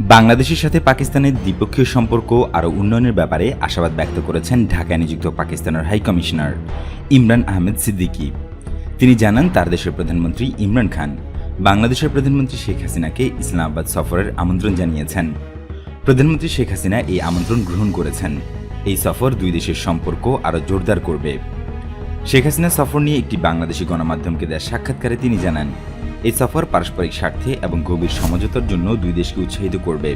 বাংলাদেশের সাথে পাকিস্তানের দ্বিপক্ষীয় সম্পর্ক আরও উন্নয়নের ব্যাপারে আশাবাদ ব্যক্ত করেছেন ঢাকায় নিযুক্ত পাকিস্তানের হাই কমিশনার ইমরান আহমেদ সিদ্দিকী। তিনি জানান, তার দেশের প্রধানমন্ত্রী ইমরান খান বাংলাদেশের প্রধানমন্ত্রী শেখ হাসিনাকে ইসলামাবাদ সফরের আমন্ত্রণ জানিয়েছেন। প্রধানমন্ত্রী শেখ হাসিনা এই আমন্ত্রণ গ্রহণ করেছেন। এই সফর দুই দেশের সম্পর্ক আরও জোরদার করবে। শেখ হাসিনা সফর নিয়ে একটি বাংলাদেশি গণমাধ্যমকে দেওয়া সাক্ষাৎকারে তিনি জানান এই সফর পারস্পরিক স্বার্থে এবং গভীর সমঝোতার জন্য দুই দেশকে উৎসাহিত করবে।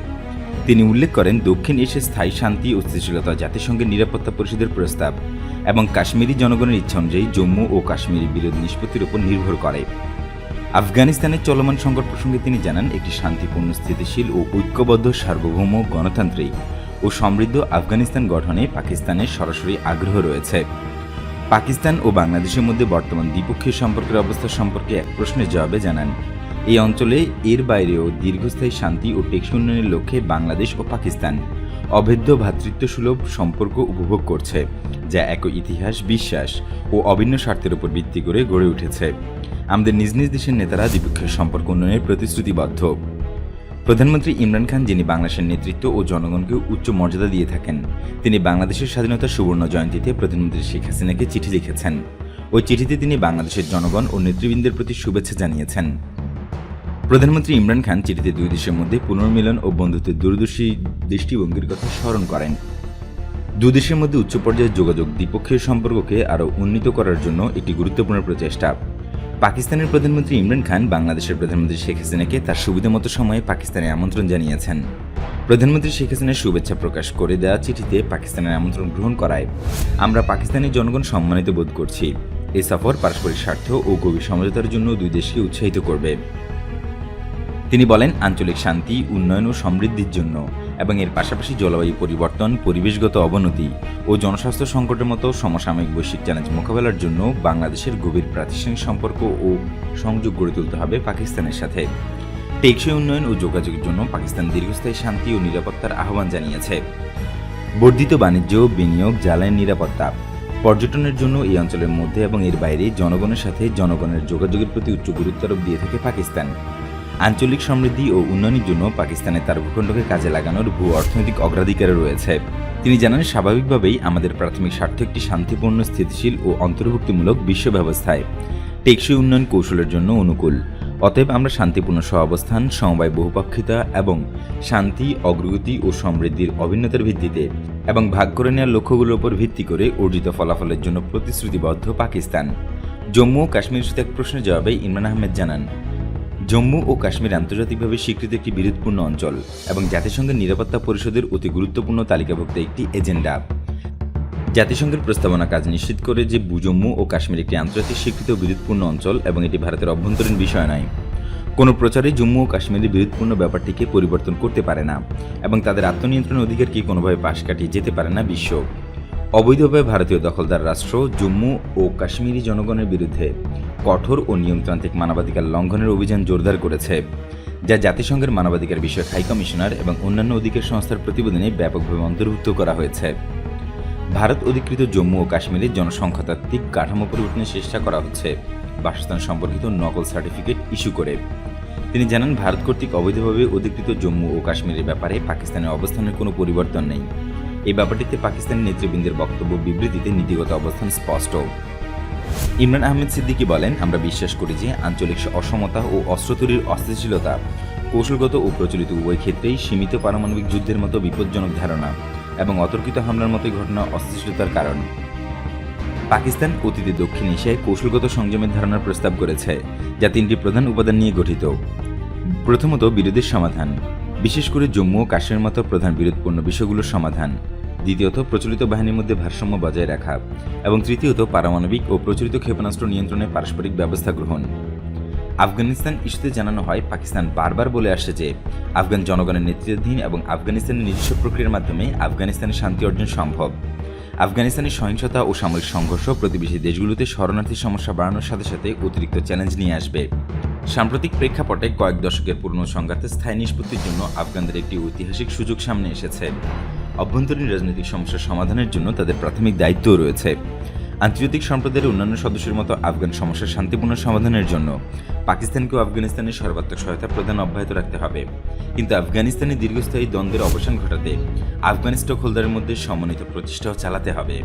তিনি উল্লেখ করেন, দক্ষিণ এশিয়ার স্থায়ী শান্তি ও স্থিতিশীলতা জাতিসংঘের নিরাপত্তা পরিষদের প্রস্তাব এবং কাশ্মীরি জনগণের ইচ্ছা অনুযায়ী জম্মু ও কাশ্মীরি বিরোধ নিষ্পত্তির উপর নির্ভর করে। আফগানিস্তানের চলমান সংকট প্রসঙ্গে তিনি জানান, একটি শান্তিপূর্ণ, স্থিতিশীল ও ঐক্যবদ্ধ, সার্বভৌম গণতান্ত্রিক ও সমৃদ্ধ আফগানিস্তান গঠনে পাকিস্তানের সরাসরি আগ্রহ রয়েছে। পাকিস্তান ও বাংলাদেশের মধ্যে বর্তমান দ্বিপক্ষীয় সম্পর্কের অবস্থা সম্পর্কে এক প্রশ্নের জবাবে জানান। এই অঞ্চলে এর বাইরেও দীর্ঘস্থায়ী শান্তি ও টেকসই উন্নয়নের লক্ষ্যে বাংলাদেশ ও পাকিস্তান অভেদ্য ভ্রাতৃত্বসুলভ সম্পর্ক উপভোগ করছে, যা এক ইতিহাস, বিশ্বাস ও অভিন্ন স্বার্থের উপর ভিত্তি করে গড়ে উঠেছে। আমাদের নিজ নিজ দেশের নেতারা দ্বিপক্ষীয় সম্পর্ক উন্নয়নের প্রতিশ্রুতিবদ্ধ। প্রধানমন্ত্রী ইমরান খান, যিনি বাংলাদেশের নেতৃত্ব ও জনগণকে উচ্চ মর্যাদা দিয়ে থাকেন, তিনি বাংলাদেশের স্বাধীনতার সুবর্ণ জয়ন্তীতে প্রধানমন্ত্রী শেখ হাসিনাকে চিঠি লিখেছেন। ওই চিঠিতে তিনি বাংলাদেশের জনগণ ও নেতৃবৃন্দের প্রতি শুভেচ্ছা জানিয়েছেন। প্রধানমন্ত্রী ইমরান খান চিঠিতে দুই দেশের মধ্যে পুনর্মিলন ও বন্ধুত্বের দূরদর্শী দৃষ্টিভঙ্গির কথা স্মরণ করেন। দুই দেশের মধ্যে উচ্চ পর্যায়ের যোগাযোগ দ্বিপক্ষীয় সম্পর্ককে আরও উন্নীত করার জন্য একটি গুরুত্বপূর্ণ প্রচেষ্টা। পাকিস্তানের প্রধানমন্ত্রী ইমরান খান বাংলাদেশের প্রধানমন্ত্রী শেখ হাসিনাকে তার সুবিধামতো সময়ে পাকিস্তানে আমন্ত্রণ জানিয়েছেন। প্রধানমন্ত্রী শেখ হাসিনার শুভেচ্ছা প্রকাশ করে দেওয়া চিঠিতে পাকিস্তানের আমন্ত্রণ গ্রহণ করায়। আমরা পাকিস্তানের জনগণ সম্মানিত বোধ করছি। এই সফর পারস্পরিক স্বার্থ ও গভীর সমঝোতার জন্য দুই দেশকে উৎসাহিত করবে। তিনি বলেন, আঞ্চলিক শান্তি, উন্নয়ন ও সমৃদ্ধির জন্য। এবং এর পাশাপাশি জলবায়ু পরিবর্তন, পরিবেশগত অবনতি ও জনস্বাস্থ্য সংকটের মতো সমসাময়িক বৈশ্বিক চ্যালেঞ্জ মোকাবেলার জন্য বাংলাদেশের গভীর প্রাতিষ্ঠানিক সম্পর্ক ও সংযোগ গড়ে তুলতে হবে পাকিস্তানের সাথে। টেকসই উন্নয়ন ও যোগাযোগের জন্য পাকিস্তান দীর্ঘস্থায়ী শান্তি ও নিরাপত্তার আহ্বান জানিয়েছে। বর্ধিত বাণিজ্য, বিনিয়োগ, জ্বালানি নিরাপত্তা পর্যটনের জন্য এই অঞ্চলের মধ্যে এবং এর বাইরে জনগণের সাথে জনগণের যোগাযোগের প্রতি উচ্চ গুরুত্বারোপ দিয়ে থাকে পাকিস্তান। আঞ্চলিক সমৃদ্ধি ও উন্নয়নের জন্য পাকিস্তানে তার ভূখণ্ডকে কাজে লাগানোর ভূ অর্থনৈতিক অগ্রাধিকার রয়েছে। তিনি জানান, স্বাভাবিকভাবেই আমাদের প্রাথমিক স্বার্থ একটি শান্তিপূর্ণ, স্থিতিশীল ও অন্তর্ভুক্তিমূলক বিশ্ব ব্যবস্থায়। টেকসই উন্নয়ন কৌশলের জন্য অনুকূল। অতএব আমরা শান্তিপূর্ণ সহাবস্থান, সমবায় বহুপাক্ষিতা এবং শান্তি, অগ্রগতি ও সমৃদ্ধির অভিন্নতার ভিত্তিতে এবং ভাগ করে নেওয়ার লক্ষ্যগুলোর উপর ভিত্তি করে অর্জিত ফলাফলের জন্য প্রতিশ্রুতিবদ্ধ পাকিস্তান। জম্মু ও কাশ্মীর এক প্রশ্নের জবাবে ইমরান আহমেদ জানান জম্মু ও কাশ্মীর আন্তর্জাতিকভাবে স্বীকৃত একটি বিরোধপূর্ণ অঞ্চল এবং জাতিসংঘের নিরাপত্তা পরিষদের অতি গুরুত্বপূর্ণ তালিকাভুক্ত একটি এজেন্ডা। জাতিসংঘের প্রস্তাবনা কাজ নিশ্চিত করে যে জম্মু ও কাশ্মীর একটি আন্তর্জাতিক স্বীকৃত বিরোধপূর্ণ অঞ্চল এবং এটি ভারতের অভ্যন্তরীণ বিষয় নয়। কোনো প্রচারে জম্মু ও কাশ্মীরের বিরোধপূর্ণ ব্যাপারটিকে পরিবর্তন করতে পারে না এবং তাদের আত্মনিয়ন্ত্রণের অধিকারকে কোনোভাবে পাশ কাটিয়ে যেতে পারে না বিশ্ব। অবৈধভাবে ভারতীয় দখলদার রাষ্ট্র জম্মু ও কাশ্মীরি জনগণের বিরুদ্ধে কঠোর ও নিয়মতান্ত্রিক মানবাধিকার লঙ্ঘনের অভিযান জোরদার করেছে, যা জাতিসংঘের মানবাধিকার বিষয়ক হাই কমিশনার এবং অন্যান্য অধিকার সংস্থার প্রতিবেদনে ব্যাপকভাবে অন্তর্ভুক্ত করা হয়েছে। ভারত অধিকৃত জম্মু ও কাশ্মীরের জনসংখ্যাতাত্ত্বিক কাঠামো পরিবর্তনের চেষ্টা করা হচ্ছে, বাসস্থান সম্পর্কিত নকল সার্টিফিকেট ইস্যু করে। তিনি জানান, ভারত কর্তৃক অবৈধভাবে অধিকৃত জম্মু ও কাশ্মীরের ব্যাপারে পাকিস্তানের অবস্থানের কোনো পরিবর্তন নেই। এই ব্যাপারটিতে পাকিস্তানের নেতৃবৃন্দের বক্তব্য বিবৃতিতে নীতিগত অবস্থান স্পষ্ট। ইমরান আহমেদ সিদ্দিকী বলেন, আমরা বিশ্বাস করি যে আঞ্চলিক অসমতা ও অস্ত্র তৈরির অস্থিতিশীলতা কৌশলগত ও প্রচলিত উভয় ক্ষেত্রেই সীমিত পারমাণবিক যুদ্ধের মতো বিপজ্জনক ধারণা এবং অতর্কিত হামলার মতো ঘটনা অস্থিতিশীলতার কারণ। পাকিস্তান অতীতে দক্ষিণ এশিয়ায় কৌশলগত সংযমের ধারণার প্রস্তাব করেছে, যা তিনটি প্রধান উপাদান নিয়ে গঠিত। প্রথমত বিরোধের সমাধান, বিশেষ করে জম্মু ও কাশ্মীর মতো প্রধান বিরোধপূর্ণ বিষয়গুলোর সমাধান। দ্বিতীয়ত, প্রচলিত বাহিনীর মধ্যে ভারসাম্য বজায় রাখা এবং তৃতীয়ত, পারমাণবিক ও প্রচলিত ক্ষেপণাস্ত্র নিয়ন্ত্রণে পারস্পরিক ব্যবস্থা গ্রহণ। আফগানিস্তান ইস্যুতে জানানো হয়, পাকিস্তান বারবার বলে আসছে যে, আফগান জনগণের নেতৃত্বাধীন এবং আফগানিস্তানের নিজস্ব প্রক্রিয়ার মাধ্যমে আফগানিস্তানের শান্তি অর্জন সম্ভব। আফগানিস্তানের সহিংসতা ও সামরিক সংঘর্ষ প্রতিবেশী দেশগুলোতে শরণার্থী সমস্যা বাড়ানোর সাথে সাথে অতিরিক্ত চ্যালেঞ্জ নিয়ে আসবে। সাম্প্রতিক প্রেক্ষাপটে কয়েক দশকের পুরনো সংঘাতে স্থায়ী নিষ্পত্তির জন্য আফগানদের একটি ঐতিহাসিক সুযোগ সামনে এসেছে। অভ্যন্তরীণ রাজনৈতিক সমস্যার সমাধানের জন্য তাদের প্রাথমিক দায়িত্বও রয়েছে। আন্তর্জাতিক সম্প্রদায়ের অন্যান্য সদস্যের মতো আফগান সমস্যার শান্তিপূর্ণ সমাধানের জন্য পাকিস্তানকেও আফগানিস্তানের সর্বাত্মক সহায়তা প্রদান অব্যাহত রাখতে হবে। কিন্তু আফগানিস্তানে দীর্ঘস্থায়ী দ্বন্দ্বের অবসান ঘটাতে আফগানিস্তান হোল্ডারের মধ্যে সমন্বিত প্রচেষ্টাও চালাতে হবে।